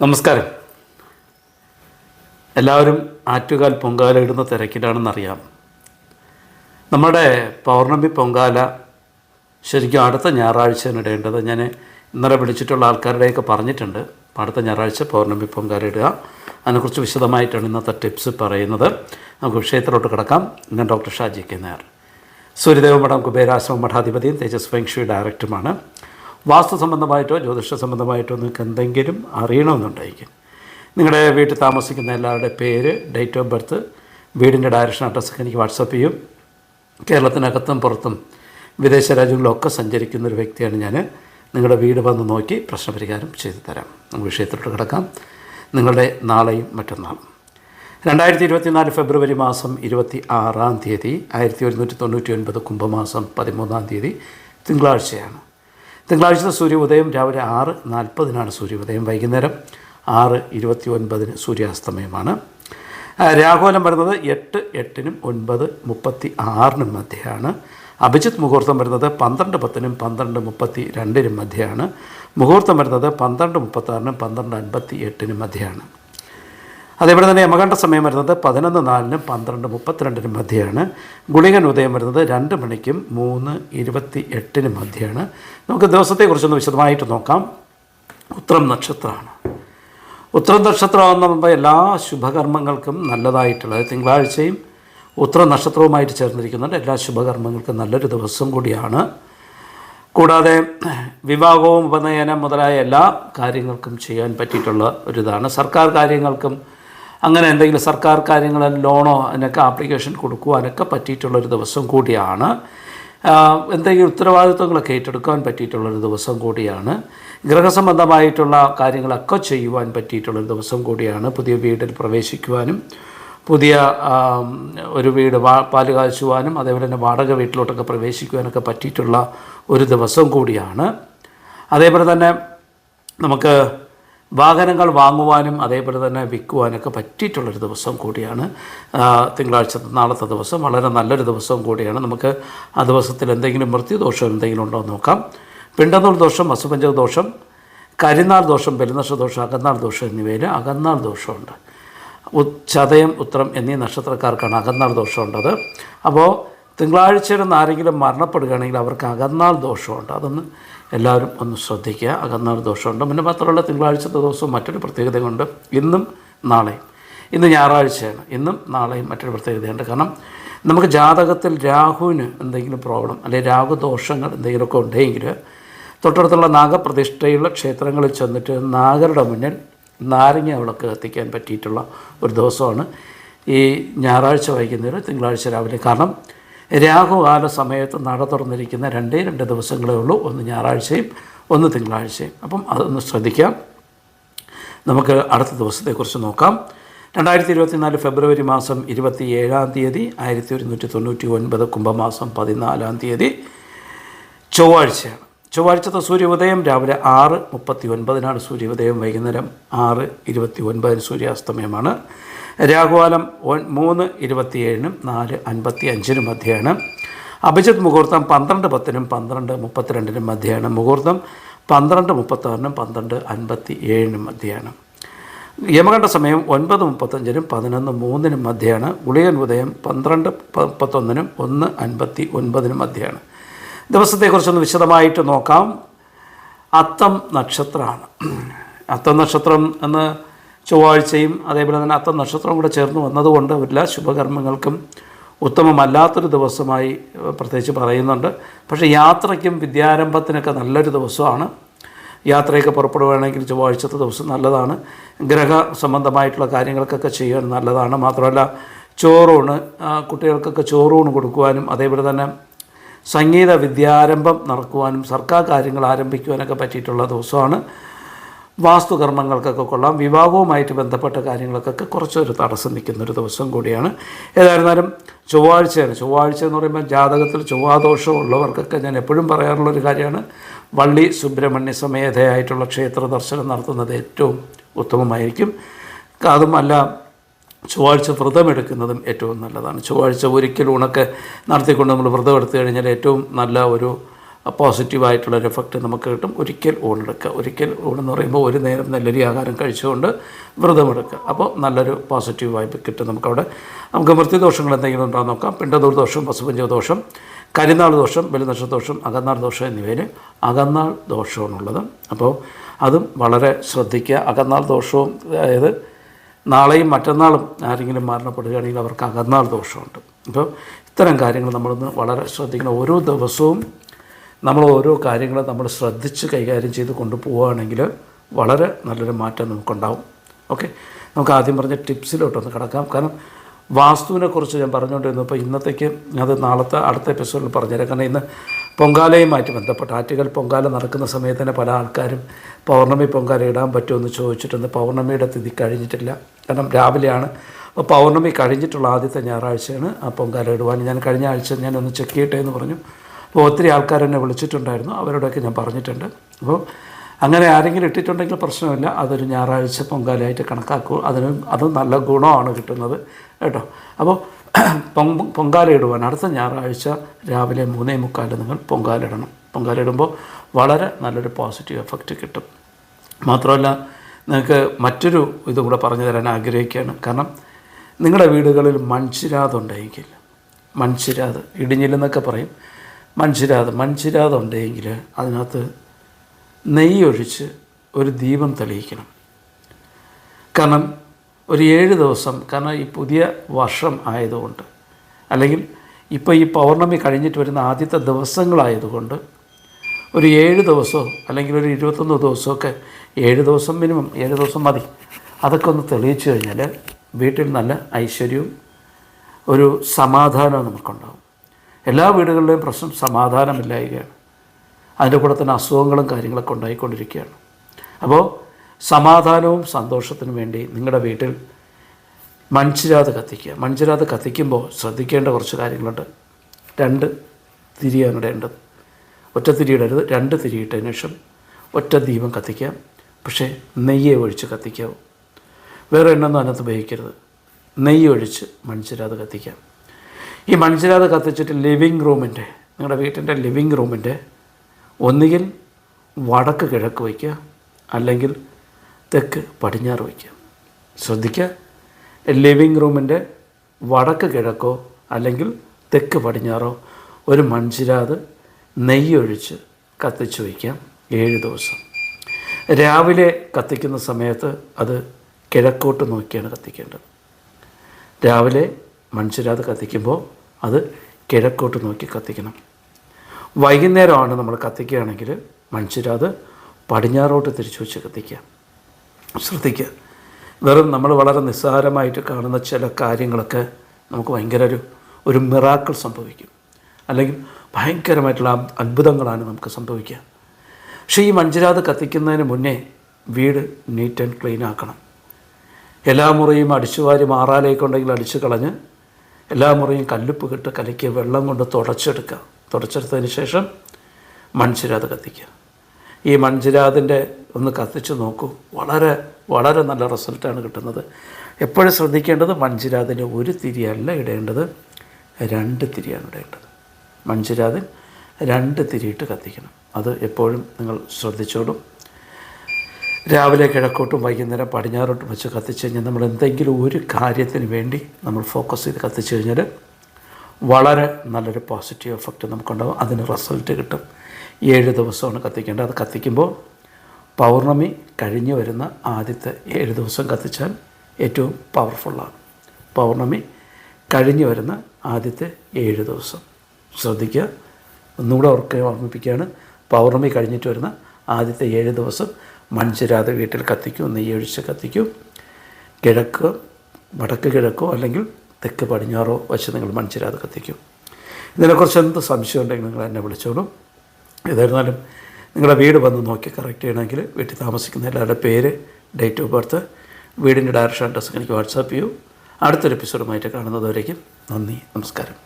നമസ്കാരം. എല്ലാവരും ആറ്റുകാൽ പൊങ്കാല ഇടുന്ന തിരക്കിലാണെന്നറിയാം. നമ്മുടെ പൗർണമി പൊങ്കാല ശരിക്കും അടുത്ത ഞായറാഴ്ചയാണ് ഇടേണ്ടത്. ഞാൻ ഇന്നലെ വിളിച്ചിട്ടുള്ള ആൾക്കാരുടെയൊക്കെ പറഞ്ഞിട്ടുണ്ട്. അടുത്ത ഞായറാഴ്ച പൗർണമി പൊങ്കാല ഇടുക. അതിനെക്കുറിച്ച് വിശദമായിട്ടാണ് ഇന്നത്തെ ടിപ്സ് പറയുന്നത്. നമുക്ക് വിഷയത്തിലോട്ട് കിടക്കാം. ഞാൻ ഡോക്ടർ ഷാജി കെ നായർ. സൂര്യദേവ മഠം കുബേരാശ്രമ മഠാധിപതിയും തേജസ് ഫെങ്ഷി ഡയറക്ടറുമാണ്. വാസ്തു സംബന്ധമായിട്ടോ ജ്യോതിഷ സംബന്ധമായിട്ടോ നിങ്ങൾക്ക് എന്തെങ്കിലും അറിയണമെന്നുണ്ടായിരിക്കും നിങ്ങളുടെ വീട്ടിൽ താമസിക്കുന്ന എല്ലാവരുടെ പേര് ഡേറ്റ് ഓഫ് ബർത്ത് വീടിന്റെ ഡയറക്ഷൻ അഡ്രസ്സൊക്കെ എനിക്ക് വാട്സപ്പ് ചെയ്യും. കേരളത്തിനകത്തും പുറത്തും വിദേശ രാജ്യങ്ങളിലൊക്കെ സഞ്ചരിക്കുന്ന ഒരു വ്യക്തിയാണ് ഞാൻ. നിങ്ങളുടെ വീട് വന്ന് നോക്കി പ്രശ്നപരിഹാരം ചെയ്തു തരാം. നമുക്ക് വിഷയത്തിലോട്ട് കിടക്കാം. നിങ്ങളുടെ നാളെയും മറ്റന്നാളും. രണ്ടായിരത്തി ഇരുപത്തിനാല് ഫെബ്രുവരി മാസം ഇരുപത്തി ആറാം തീയതി ആയിരത്തി ഒരുന്നൂറ്റി തൊണ്ണൂറ്റി ഒൻപത് കുംഭമാസം പതിമൂന്നാം തീയതി തിങ്കളാഴ്ചയാണ്. തിങ്കളാഴ്ചത്തെ സൂര്യോദയം രാവിലെ ആറ് നാൽപ്പതിനാണ് സൂര്യോദയം വൈകുന്നേരം ആറ് ഇരുപത്തി ഒൻപതിന് സൂര്യാസ്തമയമാണ് രാഘോലം വരുന്നത് എട്ട് എട്ടിനും ഒൻപത് മുപ്പത്തി ആറിനും മധ്യയാണ്. അഭിജിത്ത് മുഹൂർത്തം വരുന്നത് പന്ത്രണ്ട് പത്തിനും പന്ത്രണ്ട് മുപ്പത്തി രണ്ടിനും മധ്യയാണ്. മുഹൂർത്തം വരുന്നത് പന്ത്രണ്ട് മുപ്പത്താറിനും പന്ത്രണ്ട് അൻപത്തി എട്ടിനും മധ്യയാണ്. അതേപോലെ തന്നെ യമകണ്ഠ സമയം വരുന്നത് പതിനൊന്ന് നാലിനും പന്ത്രണ്ട് മുപ്പത്തിരണ്ടിനും മധ്യയാണ്. ഗുളികൻ ഉദയം വരുന്നത് രണ്ട് മണിക്കും മൂന്ന് ഇരുപത്തി എട്ടിനും മധ്യയാണ്. നമുക്ക് ദിവസത്തെക്കുറിച്ചൊന്ന് വിശദമായിട്ട് നോക്കാം. ഉത്രം നക്ഷത്രമാണ്. ഉത്രം നക്ഷത്രമാകുന്ന എല്ലാ ശുഭകർമ്മങ്ങൾക്കും നല്ലതായിട്ടുള്ളത് തിങ്കളാഴ്ചയും ഉത്ര നക്ഷത്രവുമായിട്ട് ചേർന്നിരിക്കുന്നുണ്ട്. എല്ലാ ശുഭകർമ്മങ്ങൾക്കും നല്ലൊരു ദിവസം കൂടിയാണ്. കൂടാതെ വിവാഹവും ഉപനയനം മുതലായ എല്ലാ കാര്യങ്ങൾക്കും ചെയ്യാൻ പറ്റിയിട്ടുള്ള ഒരിതാണ്. സർക്കാർ കാര്യങ്ങൾക്കും അങ്ങനെ എന്തെങ്കിലും സർക്കാർ കാര്യങ്ങൾ ലോണോ അതിനൊക്കെ ആപ്ലിക്കേഷൻ കൊടുക്കുവാനൊക്കെ പറ്റിയിട്ടുള്ളൊരു ദിവസം കൂടിയാണ്. എന്തെങ്കിലും ഉത്തരവാദിത്വങ്ങളൊക്കെ ഏറ്റെടുക്കാൻ പറ്റിയിട്ടുള്ളൊരു ദിവസം കൂടിയാണ്. ഗൃഹസംബന്ധമായിട്ടുള്ള കാര്യങ്ങളൊക്കെ ചെയ്യുവാൻ പറ്റിയിട്ടുള്ളൊരു ദിവസം കൂടിയാണ് പുതിയ വീട്ടിൽ പ്രവേശിക്കുവാനും പുതിയ ഒരു വീട് വാ പാൽ കാച്ചുവാനും അതേപോലെ തന്നെ വാടക വീട്ടിലോട്ടൊക്കെ പ്രവേശിക്കുവാനൊക്കെ പറ്റിയിട്ടുള്ള ഒരു ദിവസം കൂടിയാണ്. അതേപോലെ തന്നെ നമുക്ക് വാഹനങ്ങൾ വാങ്ങുവാനും അതേപോലെ തന്നെ വിൽക്കുവാനൊക്കെ പറ്റിയിട്ടുള്ളൊരു ദിവസം കൂടിയാണ്. തിങ്കളാഴ്ചത്തെ തിങ്കളാഴ്ച നാളത്തെ ദിവസം വളരെ നല്ലൊരു ദിവസം കൂടിയാണ്. നമുക്ക് ആ ദിവസത്തിൽ എന്തെങ്കിലും മൃത്യുദോഷം എന്തെങ്കിലും ഉണ്ടോ എന്ന് നോക്കാം. പിണ്ടന്നൂർ ദോഷം അസുപഞ്ചക ദോഷം കരിനാൾ ദോഷം പെരുന്നക്ഷ ദോഷം അകന്നാൾ ദോഷം എന്നിവയിൽ അകന്നാൾ ദോഷമുണ്ട്. ചതയം ഉത്രം എന്നീ നക്ഷത്രക്കാർക്കാണ് അകന്നാൾ ദോഷമുണ്ടത് അപ്പോൾ തിങ്കളാഴ്ചയിൽ നിന്ന് ആരെങ്കിലും മരണപ്പെടുകയാണെങ്കിൽ അവർക്ക് അകന്നാൾ ദോഷമുണ്ട്. അതൊന്ന് എല്ലാവരും ഒന്ന് ശ്രദ്ധിക്കുക. അകന്നാൾ ദോഷമുണ്ട്. പിന്നെ മാത്രമല്ല തിങ്കളാഴ്ചത്തെ ദിവസവും മറ്റൊരു പ്രത്യേകതയുണ്ട്. ഇന്നും നാളെയും. ഇന്ന് ഞായറാഴ്ചയാണ്. ഇന്നും നാളെയും മറ്റൊരു പ്രത്യേകതയുണ്ട്. കാരണം നമുക്ക് ജാതകത്തിൽ രാഹുവിന് എന്തെങ്കിലും പ്രോബ്ലം അല്ലെങ്കിൽ രാഹുദോഷങ്ങൾ എന്തെങ്കിലുമൊക്കെ ഉണ്ടെങ്കിൽ തൊട്ടടുത്തുള്ള നാഗപ്രതിഷ്ഠയുള്ള ക്ഷേത്രങ്ങളിൽ ചെന്നിട്ട് നാഗരുടെ മുന്നിൽ നാരങ്ങ വിളക്ക് കത്തിക്കാൻ പറ്റിയിട്ടുള്ള ഒരു ദിവസമാണ് ഈ ഞായറാഴ്ച വൈകുന്നേരം തിങ്കളാഴ്ച രാവിലെ. കാരണം രാഹുകാല സമയത്ത് നട തുറന്നിരിക്കുന്ന രണ്ടേ രണ്ട് ദിവസങ്ങളേ ഉള്ളൂ. ഒന്ന് ഞായറാഴ്ചയും ഒന്ന് തിങ്കളാഴ്ചയും. അപ്പം അതൊന്ന് ശ്രദ്ധിക്കാം. നമുക്ക് അടുത്ത ദിവസത്തെക്കുറിച്ച് നോക്കാം. രണ്ടായിരത്തി ഇരുപത്തിനാല് ഫെബ്രുവരി മാസം ഇരുപത്തി ഏഴാം തീയതി ആയിരത്തി ഒരുന്നൂറ്റി തൊണ്ണൂറ്റി ഒൻപത് കുംഭമാസം പതിനാലാം തീയതി ചൊവ്വാഴ്ചയാണ്. ചൊവ്വാഴ്ചത്തെ സൂര്യോദയം രാവിലെ ആറ് മുപ്പത്തി ഒൻപതിനാണ് സൂര്യോദയം വൈകുന്നേരം ആറ് ഇരുപത്തി ഒൻപതിന് സൂര്യാസ്തമയമാണ്. ഒൻ- മൂന്ന് ഇരുപത്തിയേഴിനും നാല് അൻപത്തി അഞ്ചിനും മധ്യയാണ് അഭിജിത്ത് മുഹൂർത്തം പന്ത്രണ്ട് പത്തിനും പന്ത്രണ്ട് മുപ്പത്തിരണ്ടിനും മധ്യയാണ് മുഹൂർത്തം പന്ത്രണ്ട് മുപ്പത്താറിനും പന്ത്രണ്ട് അൻപത്തി ഏഴിനും മധ്യയാണ് യമകണ്ഠ സമയം ഒൻപത് മുപ്പത്തഞ്ചിനും പതിനൊന്ന് മൂന്നിനും മധ്യയാണ് ഉളിയൻ ഉദയം പന്ത്രണ്ട് മുപ്പത്തൊന്നിനും ഒന്ന് അൻപത്തി ഒൻപതിനും മധ്യയാണ് ദിവസത്തെക്കുറിച്ചൊന്ന് വിശദമായിട്ട് നോക്കാം. അത്തം നക്ഷത്രമാണ് അത്തം നക്ഷത്രം എന്ന് ചൊവ്വാഴ്ചയും അതേപോലെ തന്നെ അത്ത നക്ഷത്രവും കൂടെ ചേർന്ന് വന്നതുകൊണ്ട് എല്ലാ ശുഭകർമ്മങ്ങൾക്കും ഉത്തമമല്ലാത്തൊരു ദിവസമായി പ്രത്യേകിച്ച് പറയുന്നുണ്ട്. പക്ഷേ യാത്രയ്ക്കും വിദ്യാരംഭത്തിനൊക്കെ നല്ലൊരു ദിവസമാണ്. യാത്രയൊക്കെ പുറപ്പെടുകയാണെങ്കിൽ ചൊവ്വാഴ്ചത്തെ ദിവസം നല്ലതാണ്. ഗ്രഹ സംബന്ധമായിട്ടുള്ള കാര്യങ്ങൾക്കൊക്കെ ചെയ്യാൻ നല്ലതാണ്. മാത്രമല്ല ചോറൂണ് കുട്ടികൾക്കൊക്കെ ചോറൂണ് കൊടുക്കുവാനും അതേപോലെ തന്നെ സംഗീത വിദ്യാരംഭം നടക്കുവാനും സർക്കാർ കാര്യങ്ങൾ ആരംഭിക്കുവാനൊക്കെ പറ്റിയിട്ടുള്ള ദിവസമാണ്. വാസ്തുകർമ്മങ്ങൾക്കൊക്കെ കൊള്ളാം. വിവാഹവുമായിട്ട് ബന്ധപ്പെട്ട കാര്യങ്ങൾക്കൊക്കെ കുറച്ചൊരു തടസ്സം നിൽക്കുന്ന ഒരു ദിവസം കൂടിയാണ്. ഏതായിരുന്നാലും ചൊവ്വാഴ്ചയാണ്. ചൊവ്വാഴ്ച എന്ന് പറയുമ്പോൾ ജാതകത്തിൽ ചൊവ്വാദോഷം ഉള്ളവർക്കൊക്കെ ഞാൻ എപ്പോഴും പറയാറുള്ളൊരു കാര്യമാണ്. വള്ളി സുബ്രഹ്മണ്യ സമേതയായിട്ടുള്ള ക്ഷേത്ര ദർശനം നടത്തുന്നത് ഏറ്റവും ഉത്തമമായിരിക്കും. അതുമല്ല ചൊവ്വാഴ്ച വ്രതമെടുക്കുന്നതും ഏറ്റവും നല്ലതാണ്. ചൊവ്വാഴ്ച ഒരിക്കലും ഉണക്ക് നടത്തിക്കൊണ്ട് നമ്മൾ വ്രതം എടുത്തു കഴിഞ്ഞാൽ ഏറ്റവും നല്ല ഒരു പോസിറ്റീവായിട്ടുള്ളൊരു എഫക്റ്റ് നമുക്ക് കിട്ടും. ഒരിക്കൽ ഊണെടുക്കുക. ഒരിക്കൽ ഊണെന്ന് പറയുമ്പോൾ ഒരു നേരം നെല്ലരി ആഹാരം കഴിച്ചുകൊണ്ട് വ്രതമെടുക്കുക. അപ്പോൾ നല്ലൊരു പോസിറ്റീവ് വൈബ് കിട്ടും നമുക്കവിടെ. നമുക്ക് മൃത്യുദോഷങ്ങൾ എന്തെങ്കിലും ഉണ്ടോ നോക്കാം. പിണ്ടദൂർ ദോഷം പശുപഞ്ച ദോഷം കരിനാൾ ദോഷം ബലിനക്ഷദോഷം അകന്നാൾ ദോഷം എന്നിവയിൽ അകന്നാൾ ദോഷമാണുള്ളത്. അപ്പോൾ അതും വളരെ ശ്രദ്ധിക്കുക. അകന്നാൾ ദോഷവും അതായത് നാളെയും മറ്റന്നാളും ആരെങ്കിലും മരണപ്പെടുകയാണെങ്കിൽ അവർക്ക് അകന്നാൾ ദോഷമുണ്ട്. അപ്പോൾ ഇത്തരം കാര്യങ്ങൾ നമ്മളൊന്ന് വളരെ ശ്രദ്ധിക്കണം. ഓരോ ദിവസവും നമ്മൾ ഓരോ കാര്യങ്ങളും നമ്മൾ ശ്രദ്ധിച്ച് കൈകാര്യം ചെയ്ത് കൊണ്ടുപോവുകയാണെങ്കിൽ വളരെ നല്ലൊരു മാറ്റം നമുക്കുണ്ടാവും. ഓക്കെ? നമുക്ക് ആദ്യം പറഞ്ഞ ടിപ്സിലോട്ടൊന്ന് കിടക്കാം. കാരണം വാസ്തുവിനെക്കുറിച്ച് ഞാൻ പറഞ്ഞുകൊണ്ടിരുന്നപ്പോൾ ഇന്നത്തേക്ക് അത് നാളത്തെ അടുത്ത എപ്പിസോഡിൽ പറഞ്ഞുതരാം. കാരണം ഇന്ന് പൊങ്കാലയുമായിട്ട് ബന്ധപ്പെട്ട് ആറ്റുകൾ പൊങ്കാല നടക്കുന്ന സമയത്ത് തന്നെ പല ആൾക്കാരും പൗർണമി പൊങ്കാല ഇടാൻ പറ്റുമെന്ന് ചോദിച്ചിട്ടുണ്ട്. പൗർണമിയുടെ തിഥി കഴിഞ്ഞിട്ടില്ല. കാരണം രാവിലെയാണ്. അപ്പോൾ പൗർണമി കഴിഞ്ഞിട്ടുള്ള ആദ്യത്തെ ഞായറാഴ്ചയാണ് ആ പൊങ്കാല ഇടുവാൻ. ഞാൻ കഴിഞ്ഞ ആഴ്ച ഞാനൊന്ന് ചെക്ക് ചെയ്യട്ടെ എന്ന് പറഞ്ഞു. അപ്പോൾ ഒത്തിരി ആൾക്കാർ എന്നെ വിളിച്ചിട്ടുണ്ടായിരുന്നു. അവരോടൊക്കെ ഞാൻ പറഞ്ഞിട്ടുണ്ട്. അപ്പോൾ അങ്ങനെ ആരെങ്കിലും ഇട്ടിട്ടുണ്ടെങ്കിൽ പ്രശ്നമില്ല. അതൊരു ഞായറാഴ്ച പൊങ്കാലയായിട്ട് കണക്കാക്കുക അതിന് അത് നല്ല ഗുണമാണ് കിട്ടുന്നത്. കേട്ടോ? അപ്പോൾ പൊങ് പൊങ്കാല ഇടുവാൻ അടുത്ത ഞായറാഴ്ച രാവിലെ മൂന്നേ മുക്കാൽ നിങ്ങൾ പൊങ്കാല ഇടണം. ഇടുമ്പോൾ വളരെ നല്ലൊരു പോസിറ്റീവ് എഫക്റ്റ് കിട്ടും. മാത്രമല്ല നിങ്ങൾക്ക് മറ്റൊരു ഇതും കൂടെ പറഞ്ഞു തരാൻ ആഗ്രഹിക്കുകയാണ്. കാരണം നിങ്ങളുടെ വീടുകളിൽ മൺചിരാതുണ്ടെങ്കിൽ മൺചിരാത് ഇടിഞ്ഞില്ലെന്നൊക്കെ പറയും. മൺചിരാത് മൺചിരാത് ഉണ്ടെങ്കിൽ അതിനകത്ത് നെയ്യൊഴിച്ച് ഒരു ദീപം തെളിയിക്കണം. കാരണം ഒരു ഏഴ് ദിവസം കാരണം ഈ പുതിയ വർഷം ആയതുകൊണ്ട് അല്ലെങ്കിൽ ഇപ്പോൾ ഈ പൗർണമി കഴിഞ്ഞിട്ട് വരുന്ന ആദ്യത്തെ ദിവസങ്ങളായതുകൊണ്ട് ഒരു ഏഴ് ദിവസമോ അല്ലെങ്കിൽ ഒരു ഇരുപത്തൊന്ന് ദിവസമൊക്കെ ഏഴ് ദിവസം മിനിമം ഏഴ് ദിവസം മതി. അതൊക്കെ ഒന്ന് തെളിയിച്ചു കഴിഞ്ഞാൽ വീട്ടിൽ നല്ല ഐശ്വര്യവും ഒരു സമാധാനവും നമുക്കുണ്ടാകും എല്ലാ വീടുകളിലെയും പ്രശ്നം സമാധാനമില്ലായികയാണ്. അതിന്റെ കൂടെ തന്നെ അസുഖങ്ങളും കാര്യങ്ങളൊക്കെ ഉണ്ടായിക്കൊണ്ടിരിക്കുകയാണ്. അപ്പോൾ സമാധാനവും സന്തോഷത്തിനും വേണ്ടി നിങ്ങളുടെ വീട്ടിൽ മൺചിരാത് കത്തിക്കുക. മൺചിരാത് കത്തിക്കുമ്പോൾ ശ്രദ്ധിക്കേണ്ട കുറച്ച് കാര്യങ്ങളുണ്ട്. രണ്ട് തിരിയാണ് ഇടേണ്ടത് ഒറ്റ തിരി ഇടരുത്. രണ്ട് തിരി ഇട്ടതിന് ശേഷം ഒറ്റ ദീപം കത്തിക്കാം. പക്ഷേ നെയ്യെ ഒഴിച്ച് കത്തിക്കാവും വേറെ എണ്ണൊന്നും അതിനകത്ത് ഉപയോഗിക്കരുത്. നെയ്യ് ഒഴിച്ച് മൺചിരാത് കത്തിക്കാം. ഈ മൺചിരാത് കത്തിച്ചിട്ട് ലിവിങ് റൂമിന്റെ നിങ്ങളുടെ വീട്ടിന്റെ ലിവിങ് റൂമിന്റെ ഒന്നുകിൽ വടക്ക് കിഴക്ക് വയ്ക്കുക അല്ലെങ്കിൽ തെക്ക് പടിഞ്ഞാറ് വയ്ക്കുക. ശ്രദ്ധിക്കുക ലിവിങ് റൂമിന്റെ വടക്ക് കിഴക്കോ അല്ലെങ്കിൽ തെക്ക് പടിഞ്ഞാറോ ഒരു മൺചിരാത് നെയ്യൊഴിച്ച് കത്തിച്ച് വയ്ക്കാം ഏഴ് ദിവസം. രാവിലെ കത്തിക്കുന്ന സമയത്ത് അത് കിഴക്കോട്ട് നോക്കിയാണ് കത്തിക്കേണ്ടത്. രാവിലെ മൺചിരാത് കത്തിക്കുമ്പോൾ അത് കിഴക്കോട്ട് നോക്കി കത്തിക്കണം. വൈകുന്നേരമാണ് നമ്മൾ കത്തിക്കുകയാണെങ്കിൽ മൺചിരാത് പടിഞ്ഞാറോട്ട് തിരിച്ചു വെച്ച് കത്തിക്കുക. ശ്രദ്ധിക്കുക. വെറും നമ്മൾ വളരെ നിസ്സാരമായിട്ട് കാണുന്ന ചില കാര്യങ്ങളൊക്കെ നമുക്ക് ഭയങ്കര ഒരു ഒരു മിറാക്കൾ സംഭവിക്കും. അല്ലെങ്കിൽ ഭയങ്കരമായിട്ടുള്ള അത്ഭുതങ്ങളാണ് നമുക്ക് സംഭവിക്കുക. പക്ഷേ ഈ മഞ്ചരാത് കത്തിക്കുന്നതിന് മുന്നേ വീട് നീറ്റ് ആൻഡ് ക്ലീൻ ആക്കണം. എല്ലാ മുറിയും അടിച്ചുവാരി മാറാലേക്കുണ്ടെങ്കിൽ അടിച്ചു കളഞ്ഞ് എല്ലാ മുറിയും കല്ലുപ്പ് കിട്ട് കലക്കി വെള്ളം കൊണ്ട് തുടച്ചെടുക്കുക. തുടച്ചെടുത്തതിന് ശേഷം മൺചിരാത് കത്തിക്കുക. ഈ മൺചിരാതിന്റെ ഒന്ന് കത്തിച്ച് നോക്കൂ. വളരെ വളരെ നല്ല റിസൾട്ടാണ് കിട്ടുന്നത്. എപ്പോഴും ശ്രദ്ധിക്കേണ്ടത് മൺചിരാതിന്റെ ഒരു തിരിയല്ല ഇടേണ്ടത് രണ്ട് തിരിയാണ് ഇടേണ്ടത്. മൺചിരാതിൽ രണ്ട് തിരിയിട്ട് കത്തിക്കണം. അത് എപ്പോഴും നിങ്ങൾ ശ്രദ്ധിച്ചോളും. രാവിലെ കിഴക്കോട്ടും വൈകുന്നേരം പടിഞ്ഞാറോട്ടും വെച്ച് കത്തിച്ച് കഴിഞ്ഞാൽ നമ്മൾ എന്തെങ്കിലും ഒരു കാര്യത്തിന് വേണ്ടി നമ്മൾ ഫോക്കസ് ചെയ്ത് കത്തിച്ച് കഴിഞ്ഞാൽ വളരെ നല്ലൊരു പോസിറ്റീവ് എഫക്റ്റ് നമുക്കുണ്ടാകും അതിന് റിസൾട്ട് കിട്ടും. ഏഴ് ദിവസമാണ് കത്തിക്കേണ്ടത്. അത് കത്തിക്കുമ്പോൾ പൗർണമി കഴിഞ്ഞ് വരുന്ന ആദ്യത്തെ ഏഴ് ദിവസം കത്തിച്ചാൽ ഏറ്റവും പവർഫുള്ളാണ് പൗർണമി കഴിഞ്ഞ് വരുന്ന ആദ്യത്തെ ഏഴ് ദിവസം. ശ്രദ്ധിക്കുക. ഒന്നുകൂടെ ഓർക്കുക ഓർമ്മിപ്പിക്കുകയാണ്. പൗർണമി കഴിഞ്ഞിട്ട് വരുന്ന ആദ്യത്തെ ഏഴ് ദിവസം മൺചിരാതെ വീട്ടിൽ കത്തിക്കും നെയ്യൊഴിച്ച് കത്തിക്കും. കിഴക്ക് വടക്ക് കിഴക്കോ അല്ലെങ്കിൽ തെക്ക് പടിഞ്ഞാറോ വച്ച് നിങ്ങൾ മൺചിരാതെ കത്തിക്കും. ഇതിനെക്കുറിച്ച് എന്ത് സംശയം ഉണ്ടെങ്കിൽ നിങ്ങൾ എന്നെ വിളിച്ചോളൂ. ഏതായിരുന്നാലും നിങ്ങളുടെ വീട് വന്ന് നോക്കി കറക്റ്റ് ചെയ്യണമെങ്കിൽ വീട്ടിൽ താമസിക്കുന്ന എല്ലാവരുടെ പേര് ഡേറ്റ് ഓഫ് ബർത്ത് വീടിന്റെ ഡയറക്ഷൻ അഡ്രസ്സ് എനിക്ക് വാട്സാപ്പ് ചെയ്യൂ. അടുത്തൊരു എപ്പിസോഡുമായിട്ട് കാണുന്നതുവരേക്കും നന്ദി നമസ്കാരം.